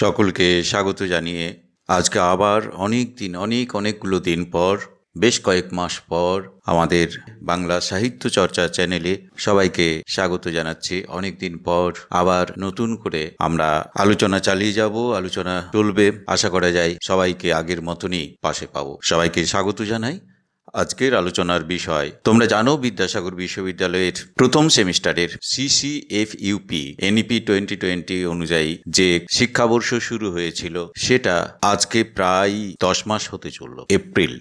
সকলকে স্বাগত জানিয়ে আজকে আবার অনেক দিন, অনেক, অনেকগুলো দিন পর, বেশ কয়েক মাস পর আমাদের বাংলা সাহিত্য চর্চা চ্যানেলে সবাইকে স্বাগত জানাচ্ছি। অনেক দিন পর আবার নতুন করে আমরা আলোচনা চালিয়ে যাব, আলোচনা চলবে। আশা করা যায় সবাইকে আগের মতনই পাশে পাবো। সবাইকে স্বাগত জানাই। আজকের আলোচনার বিষয়, তোমরা জানো বিদ্যাসাগর বিশ্ববিদ্যালয়ের প্রথম সেমিস্টারের CCF UP NEP twenty twenty অনুযায়ী যে শিক্ষাবর্ষ শুরু হয়েছিল, সেটা আজকে প্রায় দশ মাস হতে চলল, এপ্রিল।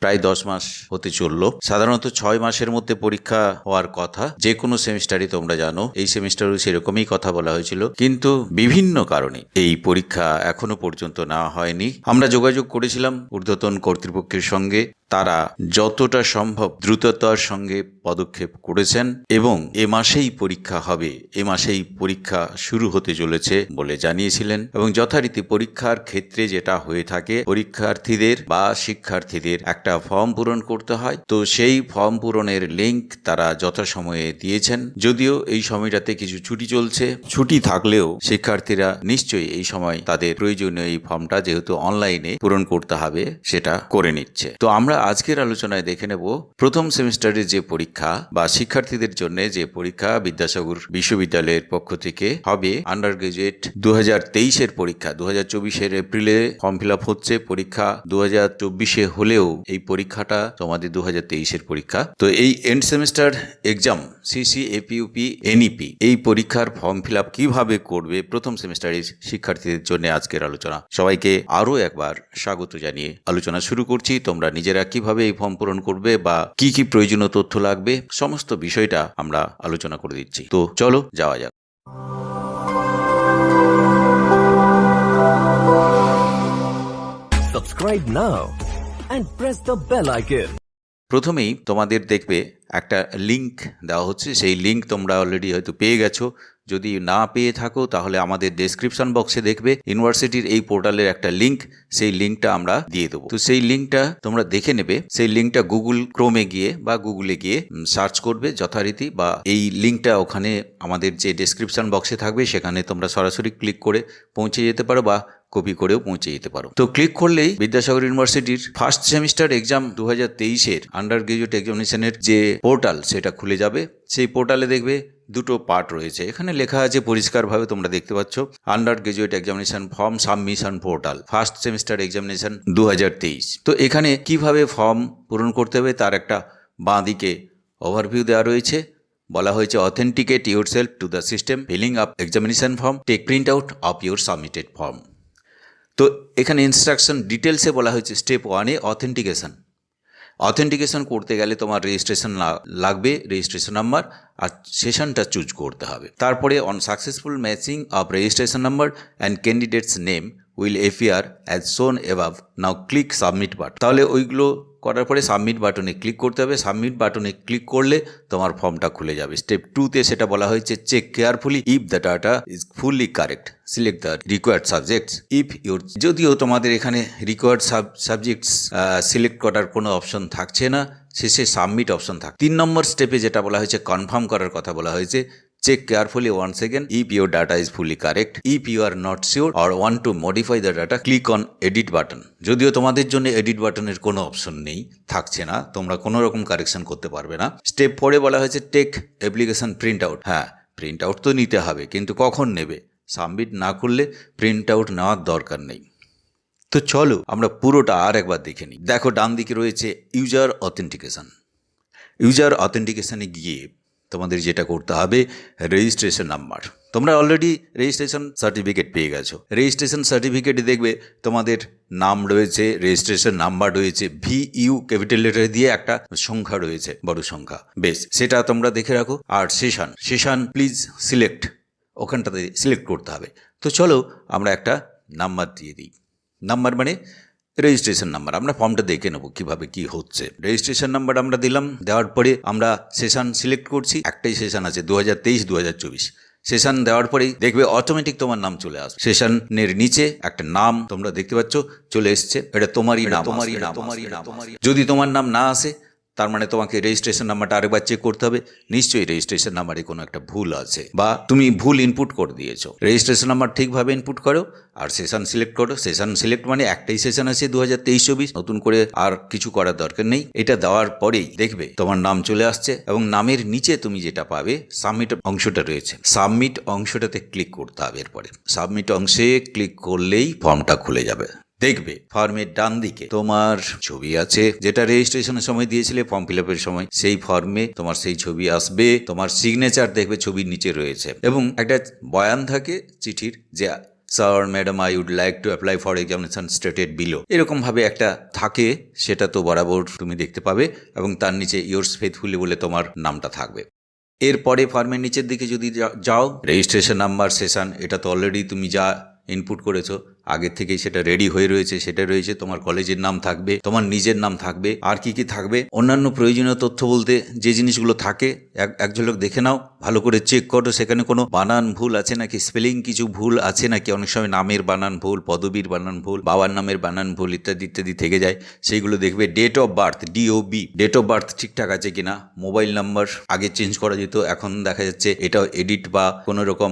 প্রায় দশ মাস হতে চলল। সাধারণত ছয় মাসের মধ্যে পরীক্ষা হওয়ার কথা, যে কোনো সেমিস্টারই তোমরা জানো, এই সেমিস্টারও সেরকমই কথা বলা হয়েছিল। কিন্তু বিভিন্ন কারণে এই পরীক্ষা এখনও পর্যন্ত নেওয়া হয়নি। আমরা যোগাযোগ করেছিলাম ঊর্ধ্বতন কর্তৃপক্ষের সঙ্গে। তারা যতটা সম্ভব দ্রুততার সঙ্গে পদক্ষেপ করেছেন এবং এ মাসেই পরীক্ষা হবে। এ মাসেই পরীক্ষা শুরু হতে চলেছে বলে জানিয়েছিলেন এবং যথারীতি পরীক্ষার ক্ষেত্রে যেটা হয়ে থাকে, পরীক্ষার্থীদের বা শিক্ষার্থীদের একটা ফর্ম পূরণ করতে হয়। তো সেই ফর্ম পূরণের লিঙ্ক তারা যথাসময়ে দিয়েছেন। যদিও এই সময়টাতে কিছু ছুটি চলছে। ছুটি থাকলেও শিক্ষার্থীরা নিশ্চয়ই এই সময় তাদের প্রয়োজনীয় এই ফর্মটা যেহেতু অনলাইনে পূরণ করতে হবে, সেটা করে নিচ্ছে। তো আমরা আজকের আলোচনায় দেখে নেব প্রথম সেমিস্টারের যে পরীক্ষা বা শিক্ষার্থীদের জন্য যে পরীক্ষা বিদ্যাসাগর বিশ্ববিদ্যালয়ের পক্ষ থেকে হবে আন্ডার গ্রাজুয়েট দু হাজার পরীক্ষা। দু হাজার এপ্রিলে ফর্ম ফিল হচ্ছে। পরীক্ষা দু হাজার হলেও এই পরীক্ষাটা তোমাদের দু হাজার পরীক্ষা। তো এই এন্ড সেমিস্টার এক্সাম সিসি এপিউপি এনইপি এই পরীক্ষার ফর্ম ফিল কীভাবে করবে প্রথম সেমিস্টারের শিক্ষার্থীদের জন্য আজকের আলোচনা। সবাইকে আরও একবার স্বাগত জানিয়ে আলোচনা শুরু করছি। তোমরা নিজেরা কীভাবে এই ফর্ম পূরণ করবে বা কি কি প্রয়োজনীয় তথ্য লাগবে সমস্ত বিষয়টা আমরা আলোচনা করে দিচ্ছি। তো চলো যাওয়া যাক। Subscribe now and press the bell icon. প্রথমেই তোমাদের দেখবে একটা লিংক দেওয়া হচ্ছে। সেই লিংক তোমরা অলরেডি হয়তো পেয়ে গেছো। যদি না পেয়ে থাকো, তাহলে আমাদের ডেসক্রিপশন বক্সে দেখবে ইউনিভার্সিটির এই পোর্টালের একটা লিঙ্ক সেই লিঙ্কটা আমরা দিয়ে দেবো। তো সেই লিঙ্কটা তোমরা দেখে নেবে, সেই লিঙ্কটা গুগল ক্রোমে গিয়ে বা গুগলে গিয়ে সার্চ করবে যথারীতি বা এই লিঙ্কটা ওখানে আমাদের যে ডেসক্রিপশন বক্সে থাকবে, সেখানে তোমরা সরাসরি ক্লিক করে পৌঁছে যেতে পারো বা কপি করেও পৌঁছে যেতে পারো। তো ক্লিক করলেই বিদ্যাসাগর ইউনিভার্সিটির ফার্স্ট সেমিস্টার এক্সাম দু হাজার তেইশের আন্ডার গ্রাজুয়েট এক্সামিনেশনের যে পোর্টাল সেটা খুলে যাবে। সেই পোর্টালে দেখবে দুটো পার্ট রয়েছে। এখানে লেখা আছে পরিষ্কারভাবে তোমরা দেখতে পাচ্ছ undergraduate examination form submission portal first semester examination দু তো এখানে কীভাবে ফর্ম পূরণ করতে হবে তার একটা বাঁ দিকে ওভারভিউ দেওয়া রয়েছে। বলা হয়েছে authenticate yourself to the system filling up examination form take print out of your submitted form তো এখানে ইনস্ট্রাকশন ডিটেলসে বলা হয়েছে স্টেপ ওয়ানে অথেন্টিকেশন অথেন্টিকেশন করতে গেলে তোমার রেজিস্ট্রেশন লাগবে রেজিস্ট্রেশন নাম্বার আর সেশনটা চুজ করতে হবে। তারপরে on successful matching of registration number and candidate's name will appear as shown above now click submit but তাহলে ওইগুলো করার পরে সাবমিট বাটনে ক্লিক করতে হবে। সাবমিট বাটনে ক্লিক করলে তোমার ফর্মটা খুলে যাবে। স্টেপ টুতে সেটা বলা হয়েছে check carefully if the data is fully correct select the required subjects if your যদিও তোমাদের এখানে রিকোয়ার্ড সাব সাবজেক্টস সিলেক্ট করার কোনো অপশন থাকছে না, শেষে সাবমিট অপশন থাক। তিন নম্বর স্টেপে যেটা বলা হয়েছে কনফার্ম করার কথা বলা হয়েছে। Check carefully one second if your data is fully correct if you are not sure or want to modify the data click on edit button যদিও তোমাদের জন্য এডিট বাটনের কোনো অপশন নেই, থাকছে না, তোমরা কোনো রকম কারেকশন করতে পারবে না। স্টেপ ফোরে বলা হয়েছে টেক অ্যাপ্লিকেশন প্রিন্ট আউট হ্যাঁ প্রিন্ট আউট তো নিতে হবে, কিন্তু কখন নেবে? সাবমিট না করলে প্রিন্ট আউট নেওয়ার দরকার নেই। তো চলো, আমরা পুরোটা আর একবার দেখে নিই। দেখো, ডান দিকে রয়েছে ইউজার অথেন্টিকেশন ইউজার অথেন্টিকেশনে গিয়ে তোমাদের যেটা করতে হবে রেজিস্ট্রেশন নাম্বার তোমরা অলরেডি রেজিস্ট্রেশন সার্টিফিকেট পেয়ে গেছো। রেজিস্ট্রেশন সার্টিফিকেটে দেখবে তোমাদের নাম রয়েছে রেজিস্ট্রেশন নাম্বার রয়েছে ভি ইউ ক্যাপিটাল লেটার দিয়ে একটা সংখ্যা রয়েছে, বড় সংখ্যা। বেশ, সেটা তোমরা দেখে রাখো। আর সেশন সেশন প্লিজ সিলেক্ট ওখানটাতে সিলেক্ট করতে হবে। তো চলো আমরা একটা নাম্বার দিয়ে দিই। নাম্বার মানে রেজিস্ট্রেশন নাম্বার আমরা ফর্মটা দেখে নেব কীভাবে কি হচ্ছে। রেজিস্ট্রেশন নাম্বার আমরা দিলাম দেওয়ার পরে আমরা সেশন সিলেক্ট করছি একটাই সেশন আছে দু হাজার তেইশ দু হাজার চব্বিশ। সেশন দেওয়ার পরেই দেখবে অটোমেটিক তোমার নাম চলে আসবে। সেশনের নিচে একটা নাম তোমরা দেখতে পাচ্ছ চলে এসছে। এটা তোমারই নাম তোমারই নাম তোমারই নাম যদি তোমার নাম না আসে তার মানে তোমাকে রেজিস্ট্রেশন নাম্বারটা আরেকবার চেক করতে হবে। নিশ্চয়ই রেজিস্ট্রেশন নাম্বারে কোনো একটা ভুল আছে বা তুমি ভুল ইনপুট করে দিয়েছ। রেজিস্ট্রেশন নাম্বার ঠিকভাবে ইনপুট করো আর সেশন সিলেক্ট করো। সেশন সিলেক্ট মানে একটাই সেশন আছে দু হাজার তেইশ চব্বিশ। নতুন করে আর কিছু করার দরকার নেই। এটা দেওয়ার পরেই দেখবে তোমার নাম চলে আসছে এবং নামের নিচে তুমি যেটা পাবে সাবমিট অংশটা রয়েছে। সাবমিট অংশটাতে ক্লিক করতে হবে এরপরে। সাবমিট অংশে ক্লিক করলেই ফর্মটা খুলে যাবে। দেখবে ফর্মের ডান দিকে। তোমার ছবি আছে, যেটা রেজিস্ট্রেশনের সময় দিয়েছিলে, ফর্ম ফিল সময়, সেই ফর্মে তোমার সেই ছবি আসবে, তোমার সিগনেচার দেখবে, ছবির নিচে রয়েছে। এবং একটা বয়ান থাকে চিঠির যে sir madam I would like to apply for examination stated below এরকমভাবে একটা থাকে, সেটা তো বরাবর তুমি দেখতে পাবে, এবং তার নিচে ইয়োর্স ফেথফুলি বলে তোমার নামটা থাকবে। এরপরে ফর্মের নিচের দিকে যদি যাও রেজিস্ট্রেশন নাম্বার সেশন এটা তো অলরেডি তুমি যা ইনপুট করেছ আগের থেকেই সেটা রেডি হয়ে রয়েছে, সেটা রয়েছে, তোমার কলেজের নাম থাকবে, তোমার নিজের নাম থাকবে, আর কি কি থাকবে, অন্যান্য প্রয়োজনীয় তথ্য বলতে যে জিনিসগুলো থাকে, এক ঝলক দেখে নাও, ভালো করে চেক করো, সেখানে কোনো বানান ভুল আছে নাকি স্পেলিং কিছু ভুল আছে নাকি, অনেক সময় নামের বানান ভুল, পদবীর বানান ভুল, বাবার নামের বানান ভুল, ইত্যাদি ইত্যাদি থেকে যায়, সেইগুলো দেখবে date of birth DOB date of birth ঠিকঠাক আছে কিনা মোবাইল নাম্বার আগে চেঞ্জ করা যেত, এখন দেখা যাচ্ছে এটাও এডিট বা কোনো রকম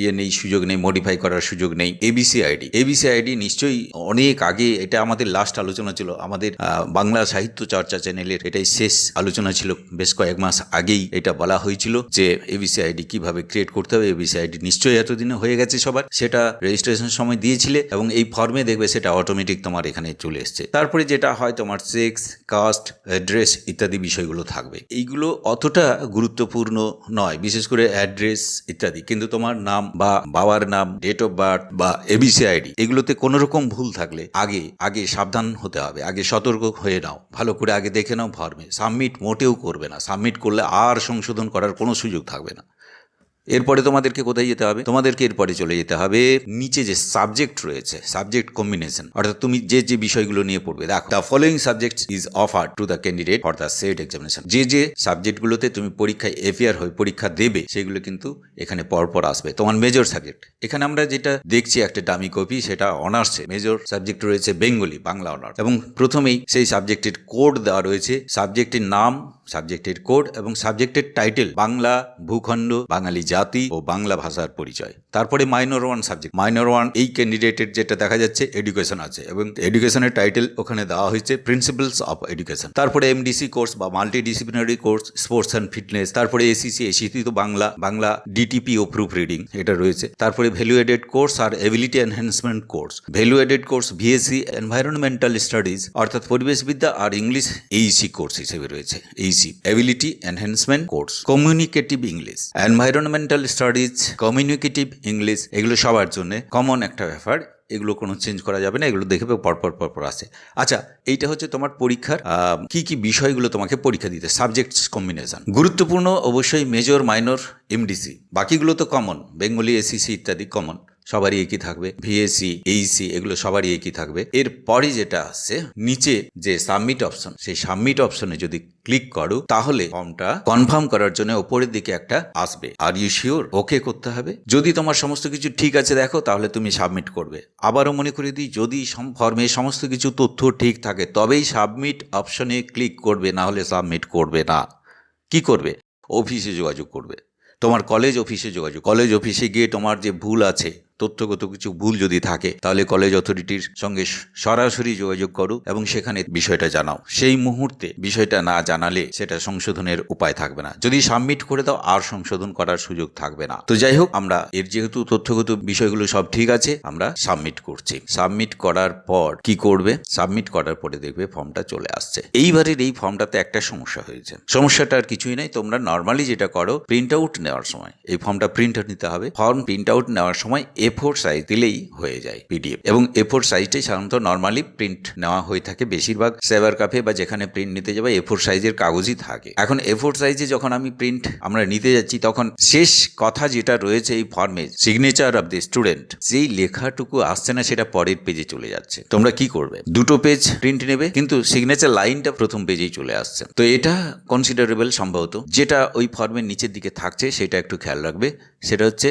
ইয়ে নেই, সুযোগ নেই মডিফাই করার সুযোগ নেই এবিসি আইডি এবিসি আইডি নিশ্চয়ই অনেক আগে এটা আমাদের লাস্ট আলোচনা ছিল। আমাদের বাংলা সাহিত্য চর্চা চ্যানেলের এটাই শেষ আলোচনা ছিল। বেশ কয়েক মাস আগেই এটা বলা হয়েছিল যে এবিসি আইডি কীভাবে ক্রিয়েট করতে হবে। এবিসি আইডি নিশ্চয়ই এতদিনে হয়ে গেছে সবার। সেটা রেজিস্ট্রেশন সময় দিয়েছিলে এবং এই ফর্মে দেখবে সেটা অটোমেটিক তোমার এখানে চলে এসছে। তারপরে যেটা হয় তোমার সেক্স কাস্ট অ্যাড্রেস ইত্যাদি বিষয়গুলো থাকবে। এইগুলো অতটা গুরুত্বপূর্ণ নয়, বিশেষ করে অ্যাড্রেস ইত্যাদি। কিন্তু তোমার নাম বা বাবার নাম ডেট অফ বার্থ বা এবিসি আইডি এগুলোতে কোনো রকম ভুল থাকলে আগে আগে সাবধান হতে হবে, আগে সতর্ক হয়ে নাও, ভালো করে আগে দেখে নাও ফর্মে সাবমিট মোটেও করবে না, সাবমিট করলে আর সংশোধন করার কোনো সুযোগ থাকবে না। এরপরে তোমাদেরকে কোথায় যেতে হবে? তোমাদেরকে এরপরে চলে যেতে হবে নিচে যে সাবজেক্ট রয়েছে সাবজেক্ট কম্বিনেশন অর্থাৎ তুমি যে যে বিষয়গুলো নিয়ে পড়বে, দেখো। The following subject is offer to the candidate for the set examination যে যে সাবজেক্টগুলোতে তুমি পরীক্ষায় এফিয়ার হয়ে পরীক্ষা দেবে, সেগুলো কিন্তু এখানে পরপর আসবে। তোমার মেজর সাবজেক্ট এখানে আমরা যেটা দেখছি একটা ডামি কপি সেটা অনার্সে মেজর সাবজেক্ট রয়েছে বেঙ্গলি বাংলা অনার্স এবং প্রথমেই সেই সাবজেক্টের কোড দেওয়া রয়েছে। সাবজেক্টের নাম সাবজেক্টের কোড এবং সাবজেক্টের টাইটেল বাংলা ভূখণ্ড, বাঙালি জাতি ও বাংলা ভাষার পরিচয়। তারপরে minor one subject minor one এই ক্যান্ডিডেটের যেটা দেখা যাচ্ছে এডুকেশন আছে এবং এডুকেশনের টাইটেল ওখানে দেওয়া হয়েছে প্রিন্সিপালস অফ এডুকেশন তারপরে এমডিসি কোর্স বা multi disciplinary course sports and fitness তারপরে এসিসি এসিসি তো বাংলা বাংলা ডিটিপি ও প্রুফ রিডিং এটা রয়েছে। তারপরে ভ্যালুয়েডেড কোর্স আর ability enhancement course value added course VSC environmental studies অর্থাৎ পরিবেশবিদ্যা আর ইংলিশ এইসি কোর্স হিসেবে রয়েছে। AEC ability enhancement course communicative English environmental studies communicative English এগুলো সবার জন্য কমন একটা ব্যাপার। এগুলো কোনো চেঞ্জ করা যাবে না, এগুলো দেখবে পরপর পরপর আছে আচ্ছা এইটা হচ্ছে তোমার পরীক্ষার কি কি বিষয়গুলো তোমাকে পরীক্ষা দিতে সাবজেক্টস কম্বিনেশন গুরুত্বপূর্ণ, অবশ্যই মেজর মাইনর এমডিসি বাকিগুলো তো কমন বেঙ্গলি এসিসি ইত্যাদি কমন সবারই একই থাকবে ভিএসসি এইসি এগুলো সবারই একই থাকবে। এরপরে যেটা আসছে, নিচে যে সাবমিট অপশন সেই সাবমিট অপশনে যদি ক্লিক করো, তাহলে ফর্মটা কনফার্ম করার জন্য ওপরের দিকে একটা আসবে। আর ইউ শিওর ওকে করতে হবে। যদি তোমার সমস্ত কিছু ঠিক আছে, দেখো, তাহলে তুমি সাবমিট করবে। আবারও মনে করে দিই, যদি ফর্মে সমস্ত কিছু তথ্য ঠিক থাকে, তবেই সাবমিট অপশনে ক্লিক করবে, না হলে সাবমিট করবে না। কি করবে? অফিসে যোগাযোগ করবে। তোমার কলেজ অফিসে যোগাযোগ। কলেজ অফিসে গিয়ে তোমার যে ভুল আছে তথ্যগত কিছু ভুল যদি থাকে, তাহলে কলেজ অথরিটির সঙ্গে সরাসরি যোগাযোগ করো এবং সেখানে বিষয়টা জানাও। সেই মুহূর্তে বিষয়টা না জানালে সেটা সংশোধনের উপায় থাকবে না। যদি সাবমিট করে দাও, আর সংশোধন করার সুযোগ থাকবে না। তো যাই হোক, আমরা এর যেহেতু তথ্যগত বিষয়গুলো সব ঠিক আছে, আমরা সাবমিট করছি। সাবমিট করার পর কি করবে? সাবমিট করার পরে দেখবে ফর্মটা চলে আসছে। এইবারের এই ফর্মটাতে একটা সমস্যা হয়েছে। সমস্যাটা আর কিছুই নাই, তোমরা নর্মালি যেটা করো প্রিন্ট আউট নেওয়ার সময়। এই ফর্মটা প্রিন্ট নিতে হবে। ফর্ম প্রিন্ট আউট নেওয়ার সময় এ ফোর সাইজ দিলেই হয়ে যায় পিডিএফ এবং এ ফোর সাইজটাই সাধারণত নর্মালি প্রিন্ট নেওয়া হয়ে থাকে। বেশিরভাগ সেভার কাফে বা যেখানে প্রিন্ট নিতে যাবে এ ফোর সাইজের কাগজই থাকে। এখন এ ফোর সাইজে যখন আমি প্রিন্ট আমরা নিতে যাচ্ছি, তখন শেষ কথা যেটা রয়েছে এই ফর্মে সিগনেচার অফ দি স্টুডেন্ট যেই লেখাটুকু আসছে না সেটা পরের পেজে চলে যাচ্ছে। তোমরা কি করবে? দুটো পেজ প্রিন্ট নেবে, কিন্তু সিগনেচার লাইনটা প্রথম পেজেই চলে আসছে। তো এটা কনসিডারেবল সম্ভবত। যেটা ওই ফর্মের নিচের দিকে থাকছে, সেটা একটু খেয়াল রাখবে। সেটা হচ্ছে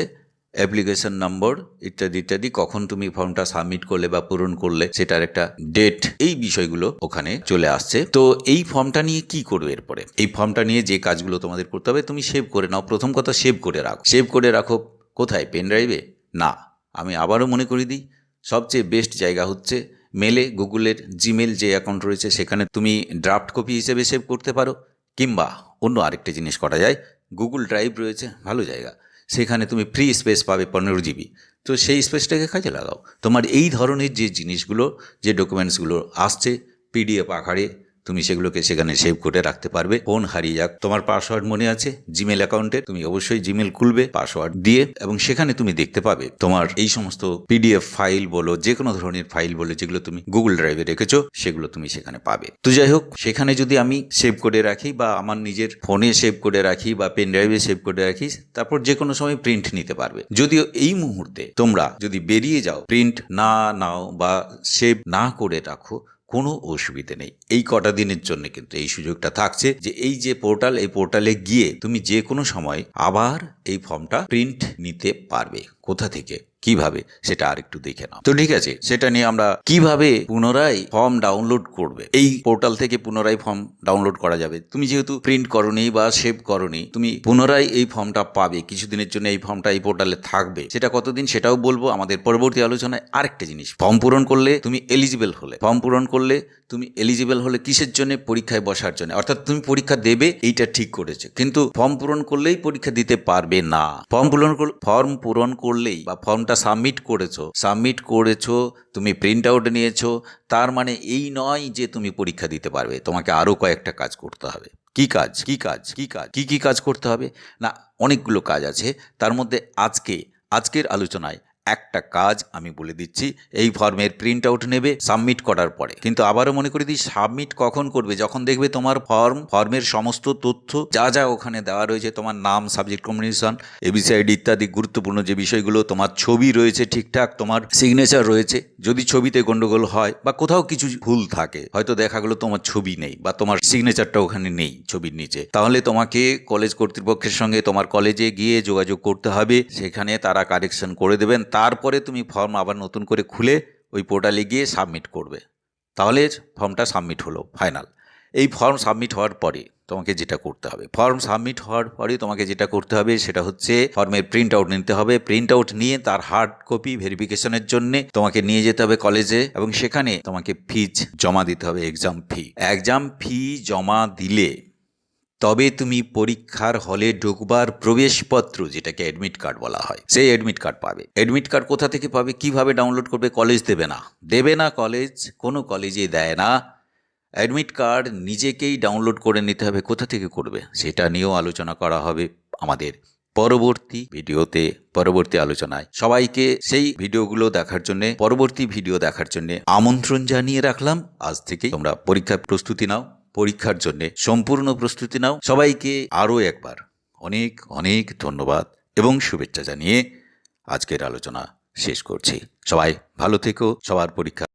অ্যাপ্লিকেশন নম্বর ইত্যাদি ইত্যাদি, কখন তুমি ফর্মটা সাবমিট করলে বা পূরণ করলে সেটার একটা ডেট এই বিষয়গুলো ওখানে চলে আসছে। তো এই ফর্মটা নিয়ে কি করবে এরপরে? এই ফর্মটা নিয়ে যে কাজগুলো তোমাদের করতে হবে, তুমি সেভ করে নাও। প্রথম কথা সেভ করে রাখো। সেভ করে রাখো কোথায়? পেন ড্রাইভে না। আমি আবারও মনে করি দিই, সবচেয়ে বেস্ট জায়গা হচ্ছে মেলে গুগলের জিমেল যে অ্যাকাউন্ট রয়েছে, সেখানে তুমি ড্রাফট কপি হিসেবে সেভ করতে পারো, কিংবা অন্য আরেকটা জিনিস করা যায়, গুগল ড্রাইভ রয়েছে, ভালো জায়গা। সেখানে তুমি ফ্রি স্পেস পাবে পনেরো জিবি তো সেই স্পেসটাকে কাজে লাগাও। তোমার এই ধরনের যে জিনিসগুলো, যে ডকুমেন্টসগুলো আসছে পিডিএফ আকারে তুমি সেগুলোকে সেখানে সেভ করে রাখতে পারবে। ফোন হারিয়ে যাক। তোমার পাসওয়ার্ড মনে আছে? জিমেল অ্যাকাউন্টে তুমি অবশ্যই জিমেল খুলবে পাসওয়ার্ড দিয়ে, এবং সেখানে তুমি দেখতে পাবে তোমার এই সমস্ত পিডিএফ ফাইল বলো যে কোনো ধরনের ফাইল বলো, যেগুলো তুমি গুগল ড্রাইভে রেখেছো, সেগুলো তুমি সেখানে পাবে। তো যাই হোক, সেখানে যদি আমি সেভ করে রাখি বা আমার নিজের ফোনে সেভ করে রাখি বা পেন ড্রাইভে সেভ করে রাখি, তারপর যে কোনো সময় প্রিন্ট নিতে পারবে। যদিও এই মুহূর্তে তোমরা যদি বেরিয়ে যাও প্রিন্ট না নাও বা সেভ না করে রাখো কোনো অসুবিধে নেই। এই কটা দিনের জন্য কিন্তু এই সুযোগটা থাকছে যে এই যে পোর্টাল, এই পোর্টালে গিয়ে তুমি যে কোনো সময় আবার এই ফর্মটা প্রিন্ট নিতে পারবে। কোথা থেকে? কীভাবে, সেটা আরেকটু দেখে নাও। তো ঠিক আছে, সেটা নিয়ে আমরা কীভাবে পুনরায় ফর্ম ডাউনলোড করবে? এই পোর্টাল থেকে পুনরায় ফর্ম ডাউনলোড করা যাবে। তুমি যেহেতু প্রিন্ট করনি বা সেভ করনি, তুমি পুনরায় এই ফর্মটা পাবে। কিছুদিনের জন্য এই ফর্মটা এই পোর্টালে থাকবে। সেটা কতদিন সেটাও বলব। আমাদের পরবর্তী আলোচনায় আরেকটা জিনিস। ফর্ম পূরণ করলে তুমি এলিজিবল হলে। ফর্ম পূরণ করলে তুমি এলিজিবল হলে কিসের জন্য? পরীক্ষায় বসার জন্য। অর্থাৎ তুমি পরীক্ষা দেবে, এইটা ঠিক করেছে। কিন্তু ফর্ম পূরণ করলেই পরীক্ষা দিতে পারবে না। ফর্ম পূরণ ফর্ম পূরণ করলেই বা ফর্মটা সাবমিট করেছ সাবমিট করেছ, তুমি প্রিন্ট আউট নিয়েছো, তার মানে এই নয় যে তুমি পরীক্ষা দিতে পারবে, তোমাকে আরও কয়েকটা কাজ করতে হবে। কি কাজ? কি কাজ? কি কাজ? কি কি কাজ করতে হবে? না, অনেকগুলো কাজ আছে, তার মধ্যে আজকে, আজকের আলোচনায় একটা কাজ আমি বলে দিচ্ছি, এই ফর্মের প্রিন্ট আউট নেবে সাবমিট করার পরে। কিন্তু আবারও মনে করে দিই সাবমিট কখন করবে? যখন দেখবে তোমার ফর্ম ফর্মের সমস্ত তথ্য, যা যা ওখানে দেওয়া রয়েছে, তোমার নাম সাবজেক্ট কম্বিনেশন এবিসাইড ইত্যাদি, গুরুত্বপূর্ণ যে বিষয়গুলো, তোমার ছবি রয়েছে ঠিকঠাক, তোমার সিগনেচার রয়েছে, যদি ছবিতে গন্ডগোল হয়, বা কোথাও কিছু ভুল থাকে, হয়তো দেখা গেলো তোমার ছবি নেই, বা তোমার সিগনেচারটা ওখানে নেই ছবির নিচে। তাহলে তোমাকে কলেজ কর্তৃপক্ষের সঙ্গে তোমার কলেজে গিয়ে যোগাযোগ করতে হবে, সেখানে তারা কারেকশন করে দেবেন তারপরে তুমি ফর্ম আবার নতুন করে খুলে ওই পোর্টালে গিয়ে সাবমিট করবে। তাহলে ফর্মটা সাবমিট হলো ফাইনাল এই ফর্ম সাবমিট হওয়ার পরে তোমাকে যেটা করতে হবে ফর্ম সাবমিট হওয়ার পরে তোমাকে যেটা করতে হবে সেটা হচ্ছে ফর্মের প্রিন্ট আউট নিতে হবে। প্রিন্ট আউট নিয়ে তার হার্ড কপি ভেরিফিকেশনের জন্য তোমাকে নিয়ে যেতে হবে কলেজে এবং সেখানে তোমাকে ফিজ জমা দিতে হবে এক্সাম ফি এক্সাম ফি জমা দিলে তবে তুমি পরীক্ষার হলে ঢুকবার প্রবেশপত্র যেটাকে অ্যাডমিট কার্ড বলা হয়, সেই অ্যাডমিট কার্ড পাবে। অ্যাডমিট কার্ড কোথা থেকে পাবে, কীভাবে ডাউনলোড করবে কলেজ দেবে না। দেবে না কলেজ কোনো কলেজে দেয় না। অ্যাডমিট কার্ড নিজেকেই ডাউনলোড করে নিতে হবে, কোথা থেকে করবে, সেটা নিয়েও আলোচনা করা হবে আমাদের পরবর্তী ভিডিওতে, পরবর্তী আলোচনায়। সবাইকে সেই ভিডিওগুলো দেখার জন্য, পরবর্তী ভিডিও দেখার জন্য আমন্ত্রণ জানিয়ে রাখলাম। আজ থেকে তোমরা পরীক্ষার প্রস্তুতি নাও। পরীক্ষার জন্য সম্পূর্ণ প্রস্তুতি নাও। সবাইকে আরও একবার অনেক অনেক ধন্যবাদ এবং শুভেচ্ছা জানিয়ে আজকের আলোচনা শেষ করছি। সবাই ভালো থেকো। সবার পরীক্ষা